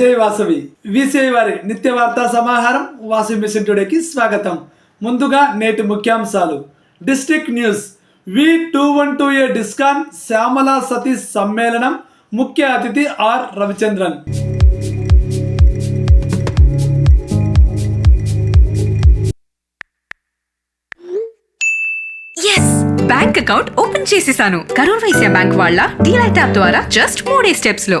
జై వాసవి. విసిఐ వారి నిత్య వార్తా సమాహారం వాసవి మిషన్ టుడేకి స్వాగతం. ముందుగా నేటి ముఖ్యాంశాలు. District news. V two one two A డిస్కాన్ Shyamala Satish సమ్మేళనం ముఖ్య అతిథి R Ravichandran. Bank account open చేసేసాను. కరూర్ వైశ్య బ్యాంక్ వాళ్ళ డీలైట్ యాప్ ద్వారా జస్ట్ మూడే స్టెప్స్లో.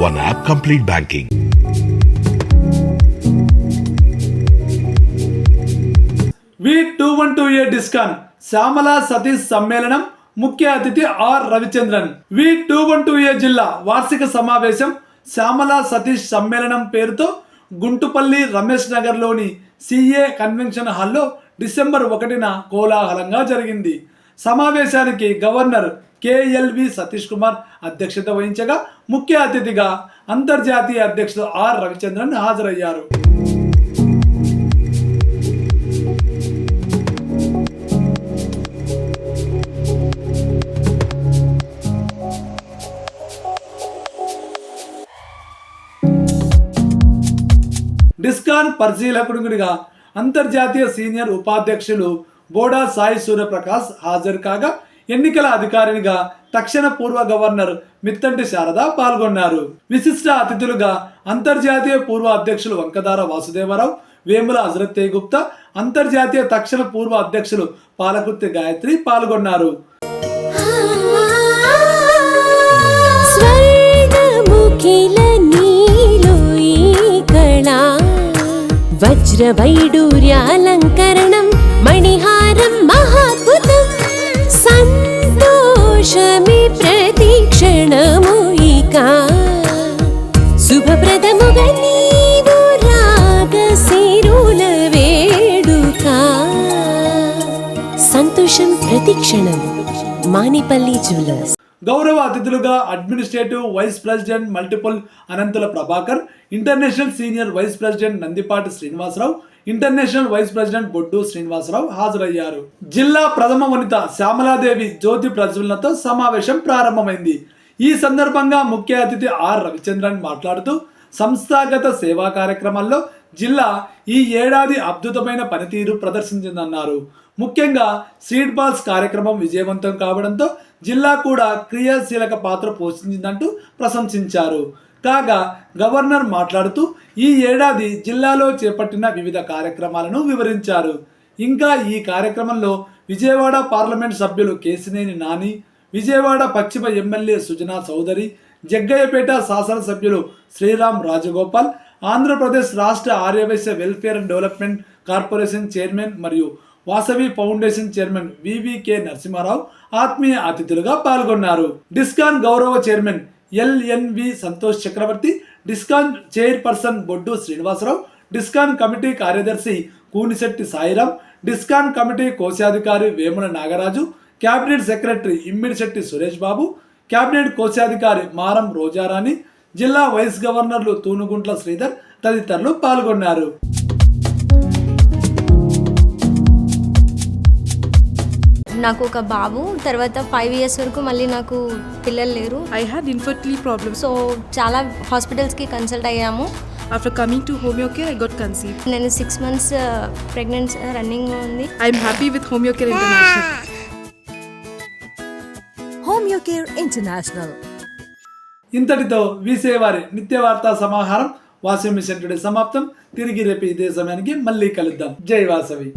One app complete banking V two one two A discon Shyamala Satish సమ్మేళనం ముఖ్య అతిథి R Ravichandran V two one two A జిల్లా వార్షిక సమావేశం శ్యామల సతీష్ సమ్మేళనం పేరుతో గుంటుపల్లి రమేష్ నగర్లోని సిఏ కన్వెన్షన్ హాల్లో డిసెంబర్ ఒకటిన కోలాహలంగా జరిగింది. సమావేశానికి గవర్నర్ కేఎల్వి సతీష్ కుమార్ అధ్యక్షత వహించగా ముఖ్య అతిథిగా అంతర్జాతీయ అధ్యక్షుడు ఆర్ రవిచంద్రన్ హాజరయ్యారు. డిస్కాన్ పరిశీలకుడిగా అంతర్జాతీయ సీనియర్ ఉపాధ్యక్షులు బోడా సాయి సూర్యప్రకాశ్ హాజరు కాగా ఎన్నికల అధికారినిగా తక్షణ పూర్వ గవర్నర్ మిత్తంటి శారద పాల్గొన్నారు. విశిష్ట అతిథులుగా అంతర్జాతీయ పూర్వ అధ్యక్షులు వంకదార వాసుదేవరావు వేముల అజరత్ గుప్తా అంతర్జాతీయ తక్షణ పూర్వ అధ్యక్షులు పాలకుర్తి గాయత్రి పాల్గొన్నారు. వజ్ర వైడూర్యాలంకర నీవు వేడుక. సంతోషం ప్రతిక్షణం మానిపల్లి జ్యువెలర్స్. గౌరవ అతిథులుగా administrative vice president multiple Anantula Prabhakar international senior vice president Nandipati Srinivasarao international vice president Boddu Srinivasarao హాజరయ్యారు. జిల్లా ప్రథమ వనిత శ్యామలాదేవి జ్యోతి ప్రజ్వలనతో సమావేశం ప్రారంభమైంది. ఈ సందర్భంగా ముఖ్య అతిథి ఆర్ రవిచంద్రన్ మాట్లాడుతూ సంస్థాగత సేవా కార్యక్రమాల్లో జిల్లా ఈ ఏడాది అద్భుతమైన పనితీరు ప్రదర్శించిందన్నారు. ముఖ్యంగా సీడ్ బాల్స్ కార్యక్రమం విజయవంతం కావడంతో జిల్లా కూడా క్రియాశీలక పాత్ర పోషించిందంటూ ప్రశంసించారు. కాగా గవర్నర్ మాట్లాడుతూ ఈ ఏడాది జిల్లాలో చేపట్టిన వివిధ కార్యక్రమాలను వివరించారు. ఇంకా ఈ కార్యక్రమంలో విజయవాడ పార్లమెంట్ సభ్యులు కేసినేని నాని విజయవాడ పశ్చిమ ఎమ్మెల్యే సుజనా చౌదరి జగ్గయ్యపేట శాసనసభ్యులు శ్రీరామ్ రాజగోపాల్ ఆంధ్రప్రదేశ్ రాష్ట్ర Aryavysya welfare and development corporation chairman మరియు Vasavi foundation chairman VVK Narasimharao ఆత్మీయ అతిథులుగా పాల్గొన్నారు. డిస్కాన్ గౌరవ chairman LNV Santosh Chakravarthy discon chairperson Boddu Srinivasarao discon committee కార్యదర్శి కూనిశెట్టి సాయిరాం డిస్కాన్ కమిటీ కోశాధికారి Vemula Nagaraju cabinet secretary Immidisetty Suresh Babu cabinet కోశాధికారి మారం రోజారాణి జిల్లా వైస్ గవర్నర్లు తూనుగుంట్ల శ్రీధర్ తదితరులు పాల్గొన్నారు నాకు ఒక బాబు తర్వాత ఫైవ్ ఇయర్స్ వరకు మళ్ళీ నాకు పిల్లలు లేరు I had infertility problems. So చాలా హాస్పిటల్స్కి కన్సల్ట్ అయ్యాము After coming to Homeocare, I got conceived. నేను సిక్స్ మంత్స్ ప్రెగ్నెంట్ రన్నింగ్ ఉంది I'm happy with Homeocare International. International ఇంతటితో వీసేవారి నిత్య వార్తా సమాహారం వాసవి మిషన్ టుడే సమాప్తం. తిరిగి రేపు ఇదే సమయానికి మళ్ళీ కలుద్దాం. జై వాసవి.